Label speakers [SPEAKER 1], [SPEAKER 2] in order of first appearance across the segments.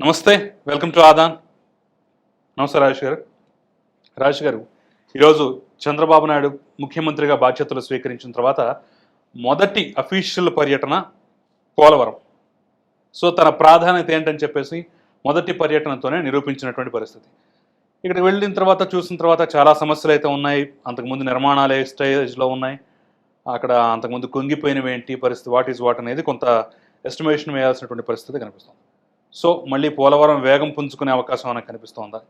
[SPEAKER 1] నమస్తే welcome to Aadan. నమస్తే రాజేష్ గారు. రాజేష్ గారు ఈరోజు చంద్రబాబు నాయుడు ముఖ్యమంత్రిగా బాధ్యతలు స్వీకరించిన తర్వాత మొదటి అఫీషియల్ పర్యటన పోలవరం. సో తన ప్రాధాన్యత ఏంటని చెప్పేసి మొదటి పర్యటనతోనే నిరూపించినటువంటి పరిస్థితి. ఇక్కడ వెళ్ళిన తర్వాత చూసిన తర్వాత చాలా సమస్యలు అయితే ఉన్నాయి. అంతకుముందు నిర్మాణాలు ఏ స్టేజ్లో ఉన్నాయి. అక్కడ అంతకుముందు కుంగిపోయినవి ఏంటి పరిస్థితి వాట్ ఈజ్ వాట్ అనేది కొంత ఎస్టిమేషన్ వేయాల్సినటువంటి పరిస్థితి కనిపిస్తుంది. సో మళ్ళీ పోలవరం వేగం పుంజుకునే అవకాశం మనకు కనిపిస్తోందా?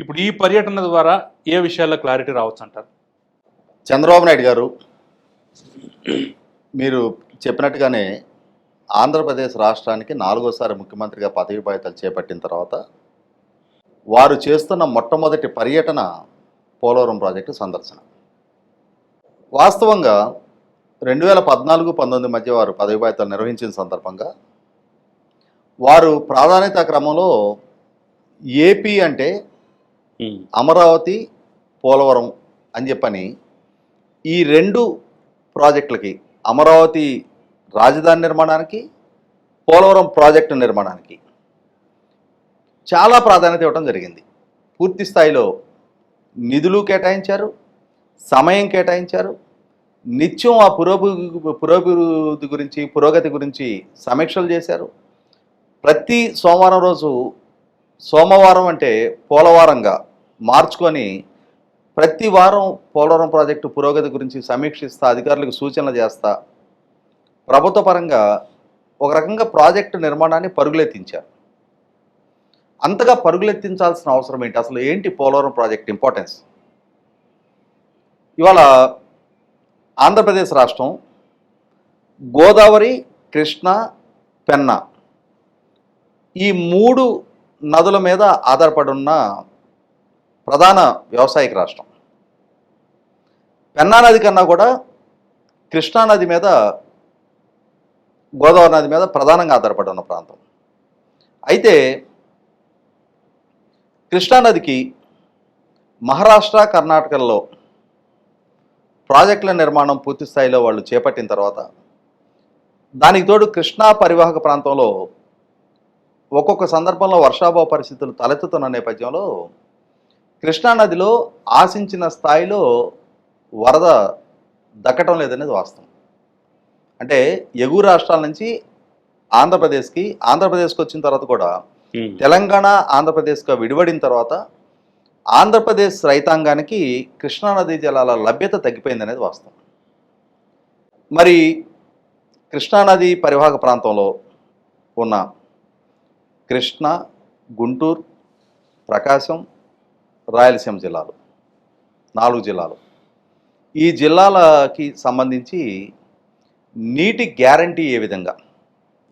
[SPEAKER 1] ఇప్పుడు ఈ పర్యటన ద్వారా ఏ విషయాల్లో క్లారిటీ రావచ్చు అంటారు?
[SPEAKER 2] చంద్రబాబు నాయుడు గారు మీరు చెప్పినట్టుగానే ఆంధ్రప్రదేశ్ రాష్ట్రానికి నాలుగోసారి ముఖ్యమంత్రిగా పదవి బాధ్యతలు చేపట్టిన తర్వాత వారు చేస్తున్న మొట్టమొదటి పర్యటన పోలవరం ప్రాజెక్టు సందర్శన. వాస్తవంగా రెండు వేల పద్నాలుగు పంతొమ్మిది మధ్య వారు పదవి బాధ్యతలు నిర్వహించిన సందర్భంగా వారు ప్రాధాన్యత క్రమంలో ఏపీ అంటే అమరావతి పోలవరం అని చెప్పని ఈ రెండు ప్రాజెక్టులకి అమరావతి రాజధాని నిర్మాణానికి పోలవరం ప్రాజెక్టు నిర్మాణానికి చాలా ప్రాధాన్యత ఇవ్వడం జరిగింది. పూర్తి స్థాయిలో నిధులు కేటాయించారు సమయం కేటాయించారు నిత్యం ఆ పురోభి పురోభివృద్ధి గురించి పురోగతి గురించి సమీక్షలు చేశారు. ప్రతి సోమవారం రోజు సోమవారం అంటే పోలవారంగా మార్చుకొని ప్రతి వారం పోలవరం ప్రాజెక్టు పురోగతి గురించి సమీక్షిస్తా అధికారులకు సూచనలు చేస్తా ప్రభుత్వ పరంగా ఒక రకంగా ప్రాజెక్టు నిర్మాణాన్ని పరుగులెత్తించారు. అంతగా పరుగులెత్తించాల్సిన అవసరం ఏంటి? అసలు ఏంటి పోలవరం ప్రాజెక్ట్ ఇంపార్టెన్స్? ఇవాళ ఆంధ్రప్రదేశ్ రాష్ట్రం గోదావరి కృష్ణ పెన్నా ఈ మూడు నదుల మీద ఆధారపడి ఉన్న ప్రధాన వ్యవసాయక రాష్ట్రం. పెన్నా నది కన్నా కూడా కృష్ణా నది మీద గోదావరి నది మీద ప్రధానంగా ఆధారపడి ఉన్న ప్రాంతం. అయితే కృష్ణా నదికి మహారాష్ట్ర కర్ణాటకల్లో ప్రాజెక్టుల నిర్మాణం పూర్తి స్థాయిలో వాళ్ళు చేపట్టిన తర్వాత దానికి తోడు కృష్ణా పరివాహక ప్రాంతంలో ఒక్కొక్క సందర్భంలో వర్షాభావ పరిస్థితులు తలెత్తుతున్న నేపథ్యంలో కృష్ణానదిలో ఆశించిన స్థాయిలో వరద దక్కటం లేదనేది వాస్తవం. అంటే ఎగువ రాష్ట్రాల నుంచి ఆంధ్రప్రదేశ్కి ఆంధ్రప్రదేశ్కి వచ్చిన తర్వాత కూడా తెలంగాణ ఆంధ్రప్రదేశ్గా విడివడిన తర్వాత ఆంధ్రప్రదేశ్ రైతాంగానికి కృష్ణానదీ జలాల లభ్యత తగ్గిపోయిందనేది వాస్తవం. మరి కృష్ణానది పరివాహక ప్రాంతంలో ఉన్న కృష్ణ గుంటూరు ప్రకాశం రాయలసీమ జిల్లాలు. నాలుగు జిల్లాలు. ఈ జిల్లాలకి సంబంధించి నీటి గ్యారంటీ ఏ విధంగా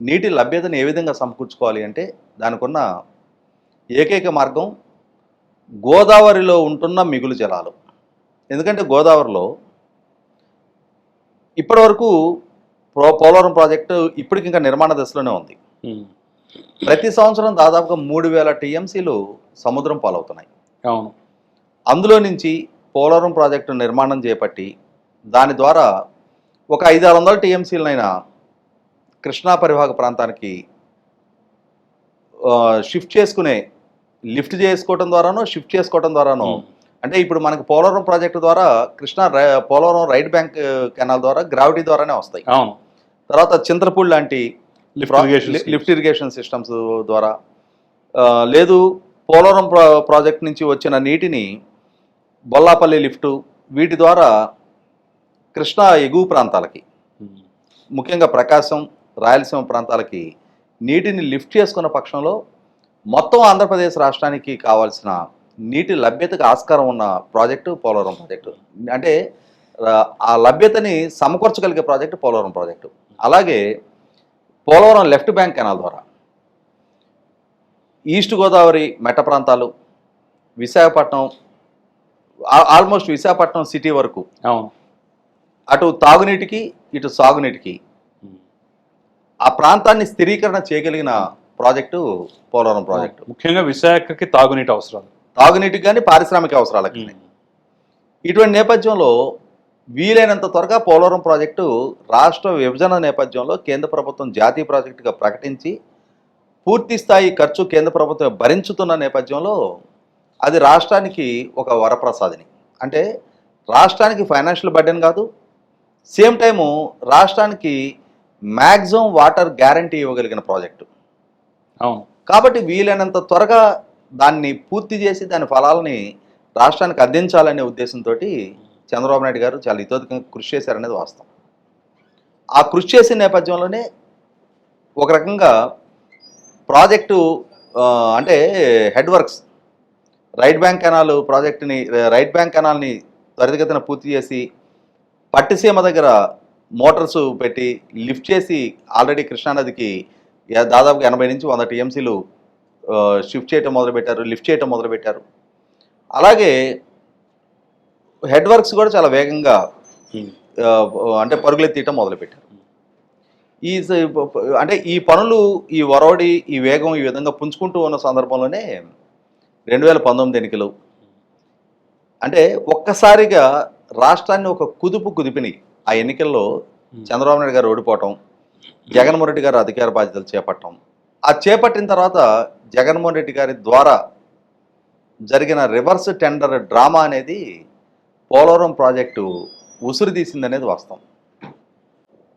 [SPEAKER 2] నీటి లభ్యతను ఏ విధంగా సమకూర్చుకోవాలి అంటే దానికున్న ఏకైక మార్గం గోదావరిలో ఉంటున్న మిగులు జలాలు. ఎందుకంటే గోదావరిలో ఇప్పటివరకు ప్రో పోలవరం ప్రాజెక్టు ఇప్పటికి ఇంకా నిర్మాణ దశలోనే ఉంది. ప్రతి సంవత్సరం దాదాపుగా మూడు వేల టీఎంసీలు సముద్రం పాలవుతున్నాయి.
[SPEAKER 1] అవును.
[SPEAKER 2] అందులో నుంచి పోలవరం ప్రాజెక్టు నిర్మాణం చేపట్టి దాని ద్వారా ఒక ఐదు ఆరు వందల టీఎంసీలనైనా కృష్ణా పరివాహక ప్రాంతానికి షిఫ్ట్ చేసుకునే లిఫ్ట్ చేసుకోవడం ద్వారానో షిఫ్ట్ చేసుకోవడం ద్వారానో అంటే ఇప్పుడు మనకి పోలవరం ప్రాజెక్టు ద్వారా Krishna Polavaram right bank canal ద్వారా గ్రావిటీ ద్వారానే వస్తాయి.
[SPEAKER 1] అవును.
[SPEAKER 2] తర్వాత చింతపూడి లాంటి
[SPEAKER 1] లిఫ్ట్ ఇరిగేషన్
[SPEAKER 2] లి- లిఫ్ట్ ఇరిగేషన్ సిస్టమ్స్ ద్వారా. లేదు పోలవరం ప్రా ప్రాజెక్ట్ నుంచి వచ్చిన నీటిని బొల్లాపల్లి లిఫ్టు వీటి ద్వారా కృష్ణా ఎగువ ప్రాంతాలకి ముఖ్యంగా ప్రకాశం రాయలసీమ ప్రాంతాలకి నీటిని లిఫ్ట్ చేసుకున్న పక్షంలో మొత్తం ఆంధ్రప్రదేశ్ రాష్ట్రానికి కావాల్సిన నీటి లభ్యతకు ఆస్కారం ఉన్న ప్రాజెక్టు పోలవరం ప్రాజెక్టు. అంటే ఆ, ఆ లభ్యతని సమకూర్చగలిగే ప్రాజెక్టు పోలవరం ప్రాజెక్టు. అలాగే పోలవరం లెఫ్ట్ బ్యాంక్ కెనాల్ ద్వారా. ఈస్ట్ గోదావరి మెట్ట ప్రాంతాలు విశాఖపట్నం ఆల్మోస్ట్ విశాఖపట్నం సిటీ వరకు.
[SPEAKER 1] అవును.
[SPEAKER 2] అటు తాగునీటికి ఇటు సాగునీటికి. ఆ ప్రాంతాన్ని స్థిరీకరణ చేయగలిగిన ప్రాజెక్టు పోలవరం ప్రాజెక్టు.
[SPEAKER 1] ముఖ్యంగా విశాఖకి తాగునీటి అవసరాలు.
[SPEAKER 2] తాగునీటికి కానీ పారిశ్రామిక అవసరాలకి. ఇటువంటి నేపథ్యంలో వీలైనంత త్వరగా పోలవరం ప్రాజెక్టు రాష్ట్ర విభజన నేపథ్యంలో కేంద్ర ప్రభుత్వం జాతీయ ప్రాజెక్టుగా ప్రకటించి పూర్తి స్థాయి ఖర్చు కేంద్ర ప్రభుత్వం భరించుతున్న నేపథ్యంలో అది రాష్ట్రానికి ఒక వరప్రసాదిని. అంటే రాష్ట్రానికి ఫైనాన్షియల్ బర్డెన్ కాదు సేమ్ టైము రాష్ట్రానికి మ్యాక్సిమం వాటర్ గ్యారంటీ ఇవ్వగలిగిన ప్రాజెక్టు.
[SPEAKER 1] అవును.
[SPEAKER 2] కాబట్టి వీలైనంత త్వరగా దాన్ని పూర్తి చేసి దాని ఫలాలని రాష్ట్రానికి అందించాలనే ఉద్దేశంతో చంద్రబాబు నాయుడు గారు చాలా ఇతోధికంగా కృషి చేశారనేది వాస్తవం. ఆ కృషి చేసిన నేపథ్యంలోనే ఒక రకంగా ప్రాజెక్టు అంటే head works right bank canal ప్రాజెక్టుని రైట్ బ్యాంక్ కెనాల్ని త్వరితగతిన పూర్తి చేసి పట్టిసీమ దగ్గర మోటార్స్ పెట్టి లిఫ్ట్ చేసి ఆల్రెడీ కృష్ణానదికి యా- దాదాపుగా ఎనభై నుంచి వంద టీఎంసీలు షిఫ్ట్ చేయటం మొదలుపెట్టారు లిఫ్ట్ చేయటం మొదలుపెట్టారు. అలాగే హెడ్ వర్క్స్ కూడా చాలా వేగంగా అంటే పరుగులెత్తీయటం మొదలుపెట్టారు. ఈ అంటే ఈ పనులు ఈ వరవడి ఈ వేగం ఈ విధంగా పుంజుకుంటూ ఉన్న సందర్భంలోనే రెండు వేల పంతొమ్మిది ఎన్నికలు. అంటే ఒక్కసారిగా రాష్ట్రాన్ని ఒక కుదుపు కుదిపిని ఆ ఎన్నికల్లో చంద్రబాబు నాయుడు గారు ఓడిపోవటం జగన్మోహన్ రెడ్డి గారు అధికార బాధ్యతలు చేపట్టడం. ఆ చేపట్టిన తర్వాత జగన్మోహన్ రెడ్డి గారి ద్వారా జరిగిన రివర్స్ టెండర్ డ్రామా అనేది పోలవరం ప్రాజెక్టు ఉసురు తీసిందనేది వాస్తవం.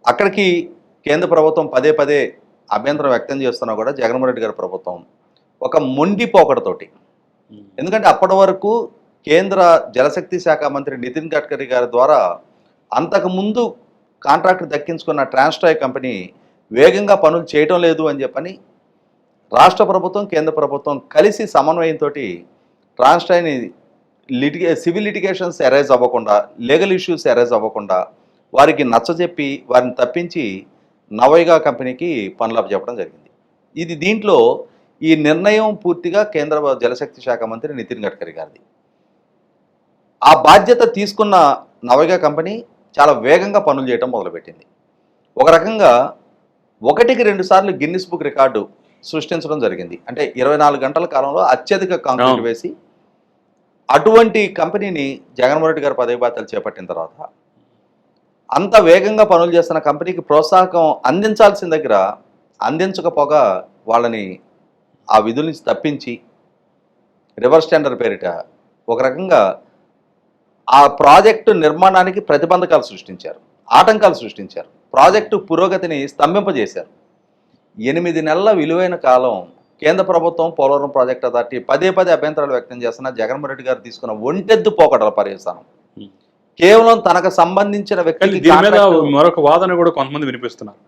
[SPEAKER 2] అక్కడికి కేంద్ర ప్రభుత్వం పదే పదే అభ్యంతరం వ్యక్తం చేస్తున్నా కూడా జగన్మోహన్ రెడ్డి గారి ప్రభుత్వం ఒక మొండి పోకడతోటి. ఎందుకంటే అప్పటి వరకు కేంద్ర జలశక్తి శాఖ మంత్రి నితిన్ గడ్కరీ గారి ద్వారా అంతకుముందు కాంట్రాక్ట్ దక్కించుకున్న ట్రాన్స్ట్రాయ్ కంపెనీ వేగంగా పనులు చేయటం లేదు అని చెప్పని రాష్ట్ర ప్రభుత్వం కేంద్ర ప్రభుత్వం కలిసి సమన్వయంతో ట్రాన్స్ట్రాయ్ని లిటిగే సివిల్ లిటిగేషన్స్ అరైజ్ అవ్వకుండా లీగల్ ఇష్యూస్ అరైజ్ అవ్వకుండా వారికి నచ్చజెప్పి వారిని తప్పించి నవైగా కంపెనీకి పనులు చెప్పడం జరిగింది. ఇది దీంట్లో ఈ నిర్ణయం పూర్తిగా కేంద్ర జలశక్తి శాఖ మంత్రి నితిన్ గడ్కరీ గారిది. ఆ బాధ్యత తీసుకున్న నవైగా కంపెనీ చాలా వేగంగా పనులు చేయడం మొదలుపెట్టింది. ఒక రకంగా ఒకటికి రెండు సార్లు గిన్నిస్ బుక్ రికార్డు సృష్టించడం జరిగింది. అంటే ఇరవై నాలుగు గంటల కాలంలో అత్యధిక కాంక్రీట్. వేసి అటువంటి కంపెనీని జగన్మోహన్ రెడ్డి గారు పదవి బాధ్యతలు చేపట్టిన తర్వాత అంత వేగంగా పనులు చేస్తున్న కంపెనీకి ప్రోత్సాహకం అందించాల్సిన దగ్గర అందించకపోగా వాళ్ళని ఆ విధుల నుంచి తప్పించి రివర్స్ టెండర్ పేరిట ఒక రకంగా ఆ ప్రాజెక్టు నిర్మాణానికి ప్రతిబంధకాలు సృష్టించారు ఆటంకాలు సృష్టించారు ప్రాజెక్టు పురోగతిని స్తంభింపజేశారు. ఎనిమిది నెలల విలువైన కాలం కేంద్ర ప్రభుత్వం పోలవరం ప్రాజెక్ట్ అథారిటీ పదే పదే అభ్యంతరాలు వ్యక్తం చేస్తున్న జగన్మోహన్ రెడ్డి గారు తీసుకున్న ఒంటెద్దు పోకడల పర్యవసానం. కేవలం తనకు సంబంధించిన
[SPEAKER 1] కానీ
[SPEAKER 2] వ్యక్తికి
[SPEAKER 1] దీని మీద మరొక వాదన కూడా కొంతమంది వినిపిస్తున్నారు.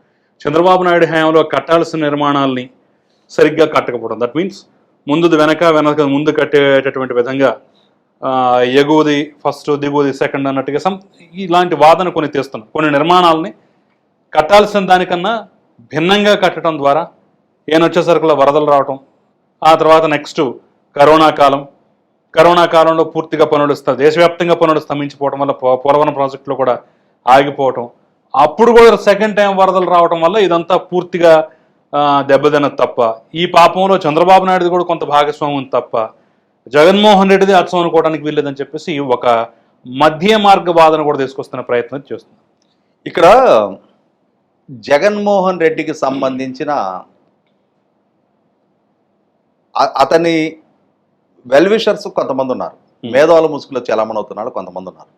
[SPEAKER 1] చంద్రబాబు నాయుడు హయాంలో కట్టాల్సిన నిర్మాణాలని సరిగ్గా కట్టకపోవడం. దట్ మీన్స్ ముందుది వెనక వెనక ముందు కట్టేటటువంటి విధంగా ఎగువది ఫస్ట్ దిగువది సెకండ్ అన్నట్టుగా సమ్ ఇలాంటి వాదన కొన్ని తీస్తున్నాం కొన్ని నిర్మాణాలని కట్టాల్సిన దానికన్నా భిన్నంగా కట్టడం ద్వారా ఏనొచ్చేసరికి వరదలు రావటం ఆ తర్వాత నెక్స్ట్ కరోనా కాలం. కరోనా కాలంలో పూర్తిగా పనులు దేశవ్యాప్తంగా పనులు స్తంభించిపోవడం వల్ల పోలవరం ప్రాజెక్టులో కూడా ఆగిపోవటం. అప్పుడు కూడా సెకండ్ టైం వరదలు రావటం వల్ల ఇదంతా పూర్తిగా దెబ్బతిన తప్ప. ఈ పాపంలో చంద్రబాబు నాయుడు కూడా కొంత భాగస్వామ్యం తప్ప. జగన్మోహన్ రెడ్డిది అర్థం అనుకోవడానికి వీల్లేదని చెప్పేసి ఒక మధ్య మార్గ వాదన కూడా తీసుకొస్తున్న ప్రయత్నం చేస్తుంది
[SPEAKER 2] ఇక్కడ జగన్మోహన్ రెడ్డికి సంబంధించిన అతని వెల్విషర్స్ కొంతమంది ఉన్నారు. మేధావుల ముసుగులో చలామణవుతున్నారు కొంతమంది ఉన్నారు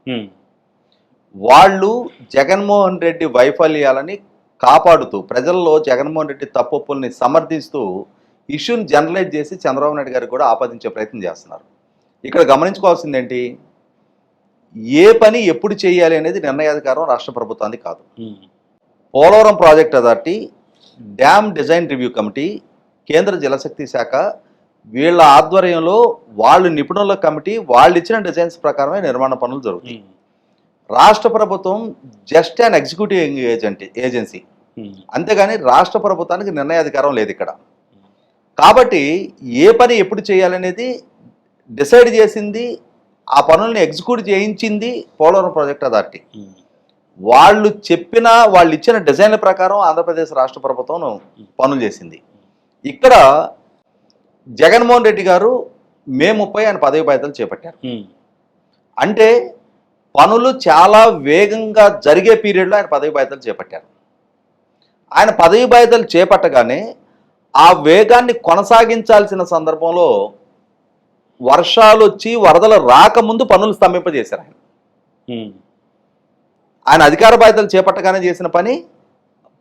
[SPEAKER 2] వాళ్ళు జగన్మోహన్ రెడ్డి వైఫల్యాలని కాపాడుతూ ప్రజల్లో జగన్మోహన్ రెడ్డి తప్పుల్ని సమర్థిస్తూ ఇష్యూని జనరలైజ్ చేసి చంద్రబాబు నాయుడు గారికి కూడా ఆపాదించే ప్రయత్నం చేస్తున్నారు. ఇక్కడ గమనించుకోవాల్సింది ఏంటి ఏ పని ఎప్పుడు చేయాలి అనేది నిర్ణయాధికారం రాష్ట్ర ప్రభుత్వానికి కాదు. Polavaram project authority dam design review committee కేంద్ర జలశక్తి శాఖ వీళ్ళ ఆధ్వర్యంలో వాళ్ళు నిపుణుల కమిటీ వాళ్ళు ఇచ్చిన డిజైన్స్ ప్రకారమే నిర్మాణ పనులు జరుగుతాయి. రాష్ట్ర ప్రభుత్వం just an executive agent agency. అంతేగాని రాష్ట్ర ప్రభుత్వానికి నిర్ణయాధికారం లేదు ఇక్కడ. కాబట్టి ఏ పని ఎప్పుడు చేయాలనేది డిసైడ్ చేసింది ఆ పనుల్ని ఎగ్జిక్యూట్ చేయించింది పోలవరం ప్రాజెక్ట్ అథారిటీ. వాళ్ళు చెప్పిన వాళ్ళు ఇచ్చిన డిజైన్ల ప్రకారం ఆంధ్రప్రదేశ్ రాష్ట్ర ప్రభుత్వం పనులు చేసింది. ఇక్కడ జగన్మోహన్ రెడ్డి గారు మే ముప్పై ఆయన పదవి బాధ్యతలు చేపట్టారు. అంటే పనులు చాలా వేగంగా జరిగే పీరియడ్లో ఆయన పదవి బాధ్యతలు చేపట్టారు. ఆయన పదవి బాధ్యతలు చేపట్టగానే ఆ వేగాన్ని కొనసాగించాల్సిన సందర్భంలో వర్షాలు వచ్చి వరదలు రాకముందు పనులు స్తంభింపజేశారు ఆయన. ఆయన అధికార బాధ్యతలు చేపట్టగానే చేసిన పని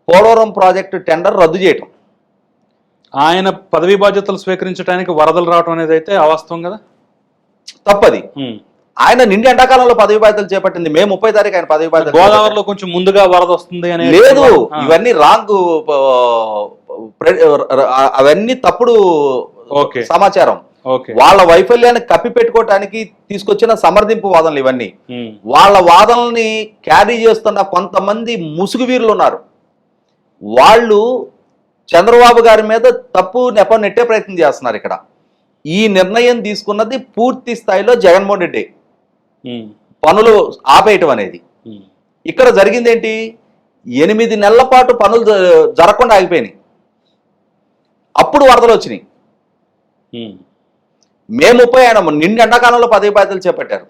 [SPEAKER 2] పోలవరం ప్రాజెక్టు టెండర్ రద్దు చేయటం.
[SPEAKER 1] ఆయన పదవీ బాధ్యతలు స్వీకరించడానికి వరదలు రావడం అనేది అయితే అవాస్తవం కదా?
[SPEAKER 2] తప్పది. ఆయన నిండి ఎండాకాలంలో పదవి బాధ్యతలు చేపట్టింది. మే ముప్పై తారీఖు ఆయన పదవి చేపట్టారు.
[SPEAKER 1] గోదావరిలో కొంచెం ముందుగా వరద వస్తుంది అనే
[SPEAKER 2] లేదు ఇవన్నీ రాంగ్ అవన్నీ తప్పుడు. సమాచారం. వాళ్ళ వైఫల్యాన్ని కప్పి పెట్టుకోవటానికి తీసుకొచ్చిన సమర్థింపు వాదనలు ఇవన్నీ. వాళ్ళ వాదనల్ని క్యారీ చేస్తున్న కొంతమంది ముసుగు వీరులు ఉన్నారు. వాళ్ళు చంద్రబాబు గారి మీద తప్పు నెపం నెట్టే ప్రయత్నం చేస్తున్నారు ఇక్కడ. ఈ నిర్ణయం తీసుకున్నది పూర్తి స్థాయిలో జగన్మోహన్ రెడ్డి. పనులు ఆపేయటం అనేది. ఇక్కడ జరిగింది ఏంటి ఎనిమిది నెలల పాటు పనులు జరగకుండా ఆగిపోయినాయి. అప్పుడు వరదలు వచ్చినాయి. మే ముప్పై ఆయన నిండు ఎండాకాలంలో పదవి బాధ్యతలు చేపట్టారు.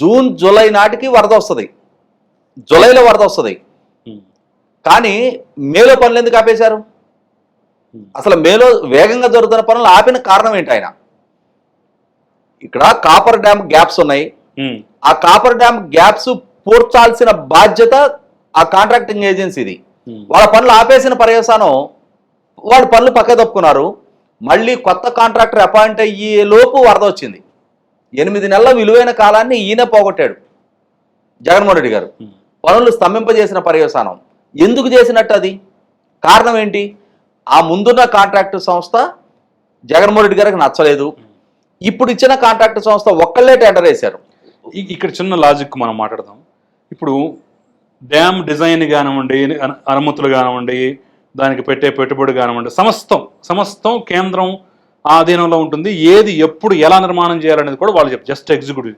[SPEAKER 2] జూన్ జూలై నాటికి వరద వస్తుంది. జూలైలో వరద వస్తుంది. కానీ మేలో పనులు ఎందుకు ఆపేశారు? అసలు మేలో వేగంగా జరుగుతున్న పనులు ఆపిన కారణం ఏంటి ఆయన? ఇక్కడ కాపర్ డ్యామ్ గ్యాప్స్ ఉన్నాయి. ఆ కాపర్ డ్యామ్ గ్యాప్స్ పూడ్చాల్సిన బాధ్యత ఆ కాంట్రాక్టింగ్ ఏజెన్సీది. వాళ్ళ పనులు ఆపేసిన పర్యవసానం వాళ్ళు పనులు పక్క తప్పుకున్నారు. మళ్ళీ కొత్త కాంట్రాక్టర్ అపాయింట్ అయ్యే లోపు వరద వచ్చింది. ఎనిమిది నెలల విలువైన కాలాన్ని ఈయన పోగొట్టాడు జగన్మోహన్ రెడ్డి గారు. పనులు స్తంభింపజేసిన పర్యవసానం. ఎందుకు చేసినట్టు అది? కారణం ఏంటి? ఆ ముందున్న కాంట్రాక్టు సంస్థ జగన్మోహన్ రెడ్డి గారికి నచ్చలేదు. ఇప్పుడు ఇచ్చిన కాంట్రాక్టు సంస్థ ఒక్కళ్ళే టెండర్ వేశారు.
[SPEAKER 1] ఇక్కడ చిన్న లాజిక్ మనం మాట్లాడదాం. ఇప్పుడు డ్యామ్ డిజైన్ కానివ్వండి అను- అనుమతులు కానివ్వండి దానికి పెట్టే పెట్టుబడి కానివ్వండి సమస్తం సమస్తం కేంద్రం ఆధీనంలో ఉంటుంది. ఏది ఎప్పుడు ఎలా నిర్మాణం చేయాలనేది కూడా వాళ్ళు చెప్పు జస్ట్ ఎగ్జిక్యూటివ్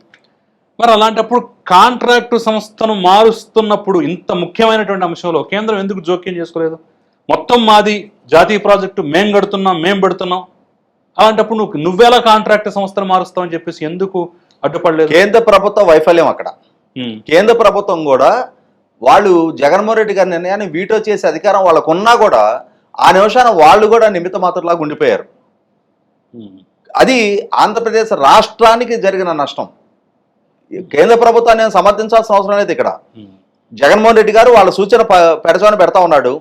[SPEAKER 1] మరి అలాంటప్పుడు కాంట్రాక్టు సంస్థను మారుస్తున్నప్పుడు ఇంత ముఖ్యమైనటువంటి అంశంలో కేంద్రం ఎందుకు జోక్యం చేసుకోలేదు? మొత్తం మాది జాతీయ ప్రాజెక్టు మేం కడుతున్నాం మేం పెడుతున్నాం. అలాంటప్పుడు నువ్వు నువ్వెలా కాంట్రాక్ట్ సంస్థను మారుస్తావు అని చెప్పేసి ఎందుకు అడ్డుపడలేదు?
[SPEAKER 2] కేంద్ర ప్రభుత్వ వైఫల్యం అక్కడ. కేంద్ర ప్రభుత్వం కూడా వాళ్ళు జగన్మోహన్ రెడ్డి గారి నిర్ణయాన్ని వీటో చేసే అధికారం వాళ్ళకు ఉన్నా కూడా ఆ నిమిషాన వాళ్ళు కూడా నిమిత్త మాత్రలాగా ఉండిపోయారు. అది ఆంధ్రప్రదేశ్ రాష్ట్రానికి జరిగిన నష్టం. కేంద్ర ప్రభుత్వాన్ని నేను సమర్థించాల్సిన అవసరం లేదు ఇక్కడ. జగన్మోహన్ రెడ్డి గారు వాళ్ళ సూచన ప- పెడచమని పెడతా ఉన్నాడు.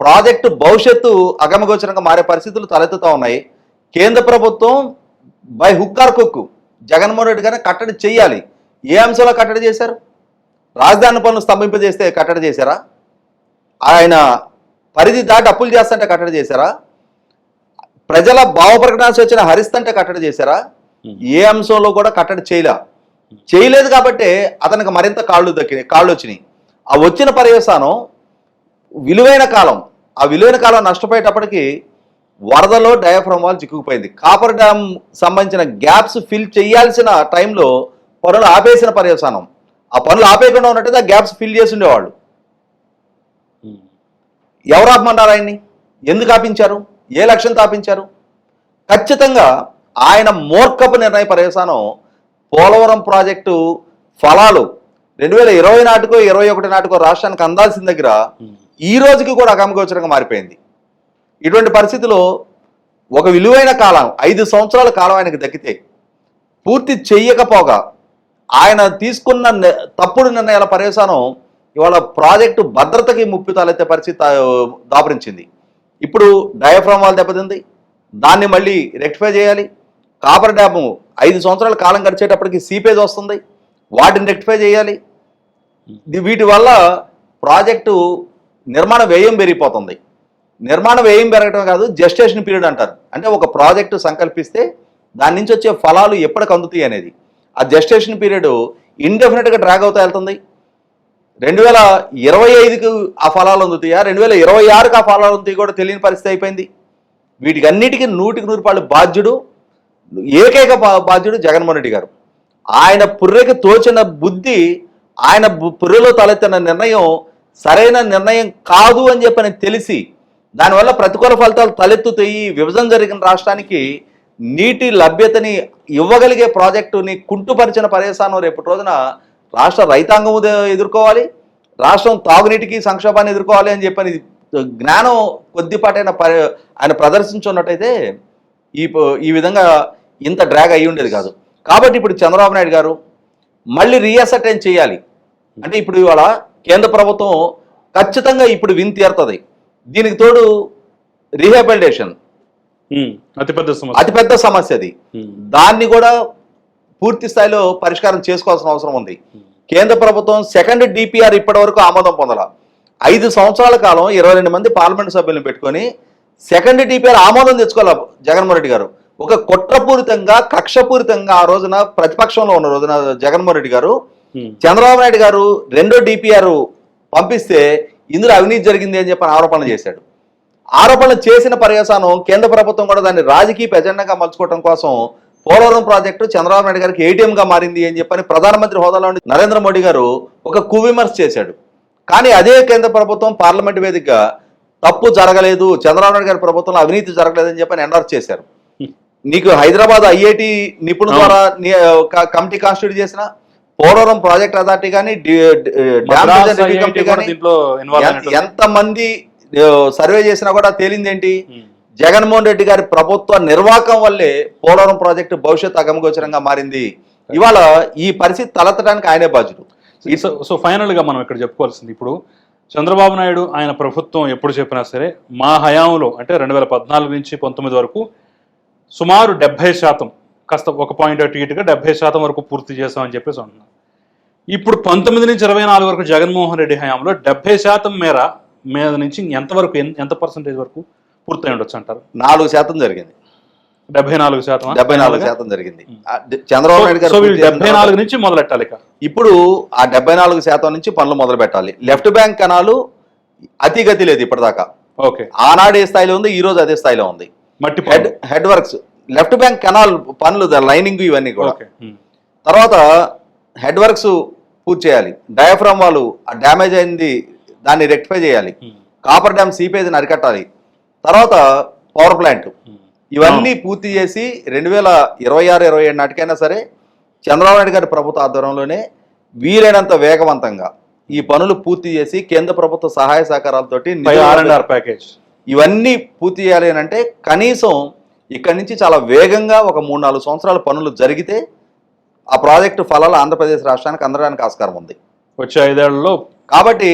[SPEAKER 2] ప్రాజెక్టు భవిష్యత్తు అగమగోచరంగా మారే పరిస్థితులు తలెత్తుతా ఉన్నాయి. కేంద్ర ప్రభుత్వం బై హుక్కార్ కుక్కు జగన్మోహన్ రెడ్డి గారిని కట్టడి చేయాలి ఏ అంశంలో కట్టడి చేశారు? రాజధాని పనులు స్తంభింపజేస్తే కట్టడి చేశారా? ఆయన పరిధి దాటి అప్పులు చేస్తుంటే కట్టడి చేశారా? ప్రజల భావ ప్రకటన వచ్చిన హరిస్తంటే కట్టడి చేశారా? ఏ అంశంలో కూడా కట్టడి చేయలే. చేయలేదు కాబట్టి అతనికి మరింత కాళ్ళు దక్కినాయి కాళ్ళు వచ్చినాయి ఆ వచ్చిన పర్యవసానం విలువైన కాలం ఆ విలువైన కాలం నష్టపోయేటప్పటికి వరదలో డయాఫ్రమ్ వాల్ చిక్కుకుపోయింది. కాపర్ డ్యామ్ సంబంధించిన గ్యాప్స్ ఫిల్ చేయాల్సిన టైంలో పనులు ఆపేసిన పర్యవసానం. ఆ పనులు ఆపేయకుండా ఉన్నట్టయితే ఆ గ్యాప్స్ ఫిల్ చేసి ఉండేవాళ్ళు. ఎవరు ఆపమన్నారు ఆయన్ని? ఎందుకు ఆపించారు? ఏ లక్ష్యంతో ఆపించారు? ఖచ్చితంగా ఆయన మూర్ఖపు నిర్ణయ పర్యవసానం పోలవరం ప్రాజెక్టు ఫలాలు రెండు వేల ఇరవై నాటికో ఇరవై ఒకటి నాటికో రాష్ట్రానికి అందాల్సిన దగ్గర. ఈ రోజుకి కూడా అగమగోచరంగా మారిపోయింది. ఇటువంటి పరిస్థితిలో ఒక విలువైన కాలం ఐదు సంవత్సరాల కాలం ఆయనకు దక్కితే పూర్తి చెయ్యకపోగా ఆయన తీసుకున్న తప్పుడు నిర్ణయాల పర్యవసానం ఇవాళ ప్రాజెక్టు భద్రతకి ముప్పు తలెత్తే పరిస్థితి దాపురించింది. ఇప్పుడు డయాఫ్రామ్ వాల్ దెబ్బతింది. దాన్ని మళ్ళీ రెక్టిఫై చేయాలి. కాపర్ డ్యాము ఐదు సంవత్సరాల కాలం గడిచేటప్పటికి సీపేజ్ వస్తుంది. వాటిని రెక్టిఫై చేయాలి. ఇది- వీటి వల్ల ప్రాజెక్టు నిర్మాణ వ్యయం పెరిగిపోతుంది. నిర్మాణ వ్యయం పెరగడం కాదు జస్టేషన్ పీరియడ్ అంటారు. అంటే ఒక ప్రాజెక్టు సంకల్పిస్తే దాని నుంచి వచ్చే ఫలాలు ఎప్పటికి అందుతాయి అనేది. ఆ జస్టేషన్ పీరియడ్ ఇండెఫినెట్గా డ్రాగ్ అవుతా వెళ్తుంది. రెండు వేల ఇరవై ఐదుకు ఆ ఫలాలు అందుతాయా? రెండు వేల ఇరవై ఆరుకు ఆ ఫలాలు అందుతాయి కూడా తెలియని పరిస్థితి అయిపోయింది. వీటికి అన్నిటికీ నూటికి నూరు రూపాయలు బాధ్యుడు ఏకైక బా- బాధ్యుడు జగన్మోహన్ రెడ్డి గారు. ఆయన పుర్రెకి తోచిన బుద్ధి ఆయన పుర్రెలో తలెత్తిన నిర్ణయం సరైన నిర్ణయం కాదు అని చెప్పని తెలిసి దానివల్ల ప్రతికూల ఫలితాలు తలెత్తుతాయి విభజన జరిగిన రాష్ట్రానికి నీటి లభ్యతని ఇవ్వగలిగే ప్రాజెక్టుని కుంటుపరిచిన పర్యవసానం రేపటి రోజున రాష్ట్ర రైతాంగం ఎదుర్కోవాలి రాష్ట్రం తాగునీటికి సంక్షోభాన్ని ఎదుర్కోవాలి అని చెప్పని జ్ఞానం కొద్దిపాటైన ఆయన ప్రదర్శించున్నట్టయితే ఈ ఈ విధంగా ఇంత డ్రాగ్ అయ్యి ఉండేది కాదు. కాబట్టి ఇప్పుడు చంద్రబాబు నాయుడు గారు మళ్ళీ రీఅసర్టైన్ చేయాలి. అంటే ఇప్పుడు ఇవాళ కేంద్ర ప్రభుత్వం ఖచ్చితంగా ఇప్పుడు విన్ తీరుతుంది దీనికి తోడు రీహాబిలిటేషన్
[SPEAKER 1] అతిపెద్ద సమస్య.
[SPEAKER 2] అతిపెద్ద సమస్య అది. దాన్ని కూడా పూర్తి స్థాయిలో పరిష్కారం చేసుకోవాల్సిన అవసరం ఉంది. కేంద్ర ప్రభుత్వం సెకండ్ డిపిఆర్ ఇప్పటి వరకు ఆమోదం పొందాల. ఐదు సంవత్సరాల కాలం ఇరవై రెండు మంది పార్లమెంట్ సభ్యులను పెట్టుకొని సెకండ్ డిపిఆర్ ఆమోదం తెచ్చుకోవాలి జగన్మోహన్ రెడ్డి గారు. ఒక కుట్రపూరితంగా కక్షపూరితంగా ఆ రోజున ప్రతిపక్షంలో ఉన్న రోజున జగన్మోహన్ రెడ్డి గారు చంద్రబాబు నాయుడు గారు రెండో డిపిఆర్ పంపిస్తే ఇందులో అవినీతి జరిగింది అని చెప్పి ఆరోపణలు చేశాడు. ఆరోపణలు చేసిన పర్యవసానం కేంద్ర ప్రభుత్వం కూడా దాన్ని రాజకీయ ఎజెండాగా మలుచుకోవడం కోసం పోలవరం ప్రాజెక్టు చంద్రబాబు నాయుడు గారికి ATM గా మారింది అని చెప్పని ప్రధానమంత్రి హోదాలో నరేంద్ర మోడీ గారు ఒక కువిమర్శ చేశాడు. కానీ అదే కేంద్ర ప్రభుత్వం పార్లమెంట్ వేదికగా తప్పు జరగలేదు చంద్రబాబు నాయుడు గారి ప్రభుత్వంలో అవినీతి జరగలేదని చెప్పని ఎండార్స్ చేశారు. నీకు హైదరాబాద్ ఐఐటి నిపుణుల ద్వారా కమిటీ కాన్స్టిట్యూట్ చేసిన పోలవరం ప్రాజెక్ట్ అథారిటీ కానీ
[SPEAKER 1] అయినట్టు
[SPEAKER 2] ఎంతమంది సర్వే చేసినా కూడా తేలిందేంటి?
[SPEAKER 1] ఉమ్,
[SPEAKER 2] జగన్మోహన్ రెడ్డి గారి ప్రభుత్వ నిర్వాహకం వల్లే పోలవరం ప్రాజెక్టు భవిష్యత్ అగమగోచరంగా మారింది. ఇవాళ ఈ పరిస్థితి తలెత్తడానికి ఆయనే బాధ్యుడు.
[SPEAKER 1] సో ఫైనల్గా మనం ఇక్కడ చెప్పుకోవాల్సింది ఇప్పుడు చంద్రబాబు నాయుడు ఆయన ప్రభుత్వం ఎప్పుడు చెప్పినా సరే మా హయాంలో అంటే రెండు వేల పద్నాలుగు నుంచి పంతొమ్మిది వరకు సుమారు డెబ్బై శాతం కాస్త ఒక పాయింట్ అటు ఇటుగా డెబ్బై శాతం వరకు పూర్తి చేస్తామని చెప్పేసి అంటున్నారు. ఇప్పుడు పంతొమ్మిది నుంచి ఇరవై నాలుగు వరకు జగన్మోహన్ రెడ్డి హయాంలో డెబ్బై శాతం మేర మీద నుంచి ఎంతవరకు ఎంత పర్సెంటేజ్ వరకు పూర్తయి ఉండొచ్చు అంటారు?
[SPEAKER 2] నాలుగు శాతం జరిగింది.
[SPEAKER 1] డెబ్బై నాలుగు శాతం
[SPEAKER 2] డెబ్బై నాలుగు శాతం జరిగింది. చంద్రబాబు నాయుడు గారు
[SPEAKER 1] డెబ్బై నాలుగు నుంచి మొదలెట్టాలి
[SPEAKER 2] ఇప్పుడు ఆ డెబ్బై నాలుగు శాతం నుంచి పనులు మొదలు పెట్టాలి. లెఫ్ట్ బ్యాంక్ కణాలు అతి గతి లేదు ఇప్పటిదాకా.
[SPEAKER 1] ఓకే.
[SPEAKER 2] ఆనాడు ఏ స్థాయిలో ఉంది ఈ రోజు అదే స్థాయిలో ఉంది.
[SPEAKER 1] మట్టి
[SPEAKER 2] head head works. Left bank canal పనులు లైనింగ్ ఇవన్నీ కూడా.
[SPEAKER 1] ఉమ్,
[SPEAKER 2] తర్వాత హెడ్ వర్క్స్ పూర్తి చేయాలి. డయాఫ్రామ్ వాళ్ళు ఆ డ్యామేజ్ అయింది దాన్ని రెక్టిఫై చేయాలి.
[SPEAKER 1] ఉమ్,
[SPEAKER 2] కాపర్ డ్యామ్ సీపేజ్ని అరికట్టాలి. తర్వాత పవర్ ప్లాంట్.
[SPEAKER 1] ఉమ్.
[SPEAKER 2] ఇవన్నీ పూర్తి చేసి రెండు వేల ఇరవై ఆరు ఇరవై ఏడు నాటికైనా సరే చంద్రబాబు నాయుడు గారి ప్రభుత్వ ఆధ్వర్యంలోనే వీలైనంత వేగవంతంగా ఈ పనులు పూర్తి చేసి కేంద్ర ప్రభుత్వ సహాయ సహకారాలతోటి
[SPEAKER 1] ప్యాకేజ్.
[SPEAKER 2] ఇవన్నీ పూర్తి చేయాలి అని అంటే కనీసం ఇక్కడి నుంచి చాలా వేగంగా ఒక మూడు నాలుగు సంవత్సరాల పనులు జరిగితే ఆ ప్రాజెక్టు ఫలాలు ఆంధ్రప్రదేశ్ రాష్ట్రానికి అందడానికి ఆస్కారం ఉంది.
[SPEAKER 1] వచ్చే ఐదేళ్ళలో
[SPEAKER 2] కాబట్టి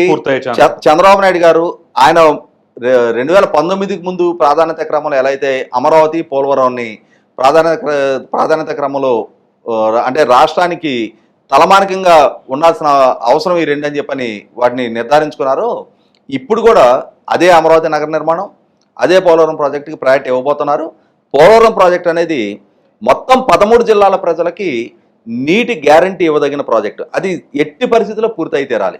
[SPEAKER 2] చంద్రబాబు నాయుడు గారు ఆయన రెండు వేల పంతొమ్మిదికి ముందు ప్రాధాన్యత క్రమంలో ఎలా అయితే అమరావతి పోలవరంని ప్రాధాన్యత ప్రాధాన్యత క్రమంలో అంటే రాష్ట్రానికి తలమానికంగా ఉండాల్సిన అవసరం ఈ రెండు అని చెప్పని వాటిని నిర్ధారించుకున్నారో. ఇప్పుడు కూడా అదే అమరావతి నగర నిర్మాణం అదే పోలవరం ప్రాజెక్టుకి ప్రయారిటీ ఇవ్వబోతున్నారు. పోలవరం ప్రాజెక్ట్ అనేది మొత్తం పదమూడు జిల్లాల ప్రజలకి నీటి గ్యారంటీ ఇవ్వదగిన ప్రాజెక్టు. అది ఎట్టి పరిస్థితుల్లో పూర్తయి తీరాలి.